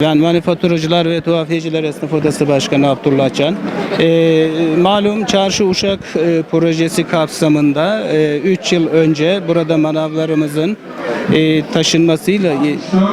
Ben Manifaturacılar ve Tuhafiyeciler Esnaf Odası Başkanı Abdullah Can. Ee, malum Çarşı Uşak e, projesi kapsamında 3 yıl önce burada manavlarımızın e, taşınmasıyla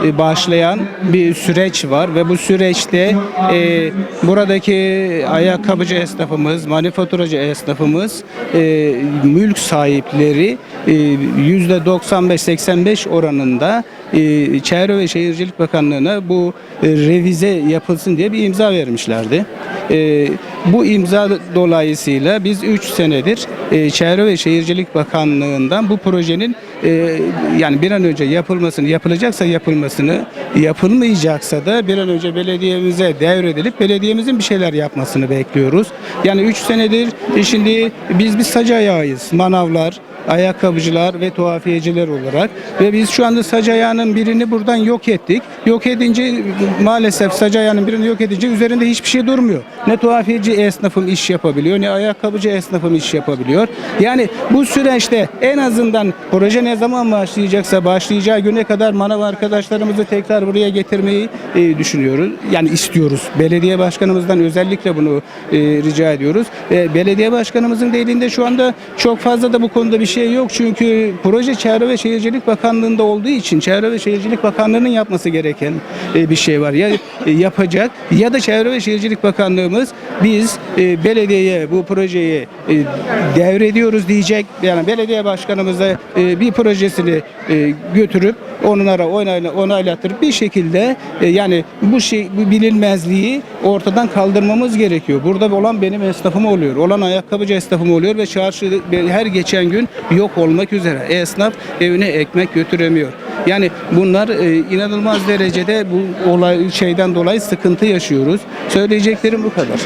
e, başlayan bir süreç var ve bu süreçte e, buradaki ayakkabıcı esnafımız, manifaturacı esnafımız, e, mülk sahipleri e, %95-85 oranında e, Çevre ve Şehircilik Bakanlığı'na bu e, revize yapılsın diye bir imza vermişlerdi. E, bu imza dolayısıyla biz 3 senedir e, Çevre ve Şehircilik Bakanlığı'ndan bu projenin e, yani bir an önce yapılmasını, yapılacaksa yapılmasını, yapılmayacaksa da bir an önce belediyemize devredilip belediyemizin bir şeyler yapmasını bekliyoruz. Yani 3 senedir e, şimdi biz bir sac. Manavlar, ayakkabıcılar ve tuhafiyeciler olarak ve biz şu anda sac birini buradan yok ettik. Yok edince maalesef sac birini yok edince üzerinde hiçbir şey durmuyor. Ne tuhafiyeci esnafım iş yapabiliyor ne ayakkabıcı esnafım iş yapabiliyor. Yani bu süreçte en azından proje ne zaman başlayacaksa başlayacağı güne kadar manav arkadaşlarımızı tekrar buraya getirmeyi e, düşünüyoruz. Yani istiyoruz. Belediye başkanımızdan özellikle bunu e, rica ediyoruz. E, belediye başkanımızın da şu anda çok fazla da bu konuda bir şey yok. Çünkü proje Çevre ve Şehircilik Bakanlığı'nda olduğu için Çevre ve Şehircilik Bakanlığı'nın yapması gereken bir şey var. Ya e, yapacak ya da Çevre ve Şehircilik Bakanlığımız biz e, belediyeye bu projeyi e, devrediyoruz diyecek. Yani belediye başkanımız da e, bir projesini e, götürüp onlara onayla, onaylattırıp bir şekilde e, yani bu şey bu bilinmezliği ortadan kaldırmamız gerekiyor. Burada olan benim esnafım oluyor. Olan ayakkabıcı esnafım oluyor ve çarşı her geçen gün yok olmak üzere. Esnaf evine ekmek götüremiyor. Yani bunlar e, inanılmaz derecede bu olay şeyden dolayı sıkıntı yaşıyoruz. Söyleyeceklerim bu kadar.